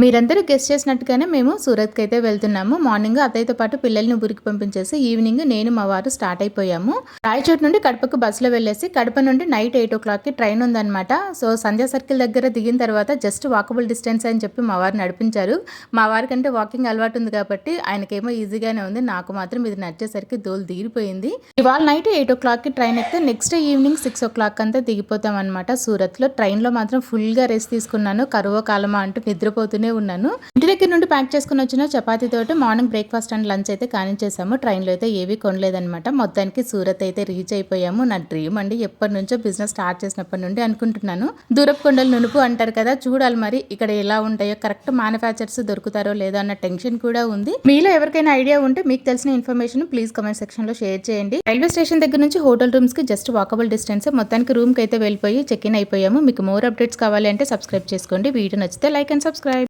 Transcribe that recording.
మీరందరూ గెస్ట్ చేసినట్టుగానే మేము సూరత్కి అయితే వెళ్తున్నాము. మార్నింగ్ అత్తయ్యతో పాటు పిల్లల్ని ఊరికి పంపించేసి ఈవినింగ్ నేను మా వారు స్టార్ట్ అయిపోయాము. రాయచోటు నుండి కడపకు బస్సులో వెళ్ళేసి కడప నుండి నైట్ ఎయిట్ ఓ క్లాక్కి ట్రైన్ ఉందన్నమాట. సో సంధ్యా సర్కిల్ దగ్గర దిగిన తర్వాత జస్ట్ వాకబుల్ డిస్టెన్స్ అని చెప్పి మా వారు నడిపించారు. మా వారికంటే వాకింగ్ అలవాటు ఉంది కాబట్టి ఆయనకేమో ఈజీగానే ఉంది. నాకు మాత్రం ఇది నచ్చేసరికి దోలు దిగిపోయింది ఇవాళ నైట్ ఎయిట్ ఓ క్లాక్కి ట్రైన్ ఎక్కితే next evening six o'clock అంతా దిగిపోతాం అనమాట సూరత్లో. ట్రైన్లో మాత్రం ఫుల్గా రెస్ట్ తీసుకున్నాను. కరువు కాలమా అంటూ నిద్రపోతూనే ఉన్నాను. ఇంటి దగ్గర నుండి ప్యాక్ చేసుకుని వచ్చిన chapati morning breakfast and lunch అయితే కానించేసాము ట్రైన్లో అయితే ఏవి కొనలేదనమాట మొత్తానికి సూరత్ అయితే రీచ్ అయిపోయాము. నా డ్రీమ్ అండి ఎప్పటి నుంచో బిజినెస్ స్టార్ట్ చేసినప్పటి నుండి అనుకుంటున్నాను. దూరపు కొండలు నునుపు అంటారు కదా చూడాలి మరి ఇక్కడ ఎలా ఉంటాయో కరెక్ట్ మ్యానుఫ్యాక్చర్స్ దొరుకుతారో లేదో అన్న టెన్షన్ కూడా ఉంది. మీలో ఎవరికైనా ఐడియా ఉంటే మీకు తెలిసిన ఇన్ఫర్మేషన్ ప్లీజ్ కమెంట్ సెక్షన్లో షేర్ చేయండి. రైల్వే స్టేషన్ దగ్గర నుంచి హోటల్ రూమ్స్కి జస్ట్ వాకబుల్ డిస్టెన్స్. మొత్తానికి రూమ్కి అయితే వెళ్ళిపోయి చెక్ ఇన్ అయిపోయాము. మీకు మోర్ అప్డేట్స్ కావాలి అంటే సబ్స్క్రైబ్ చేసుకోండి. వీడియో నచ్చితే లైక్ అండ్ సబ్స్క్రైబ్.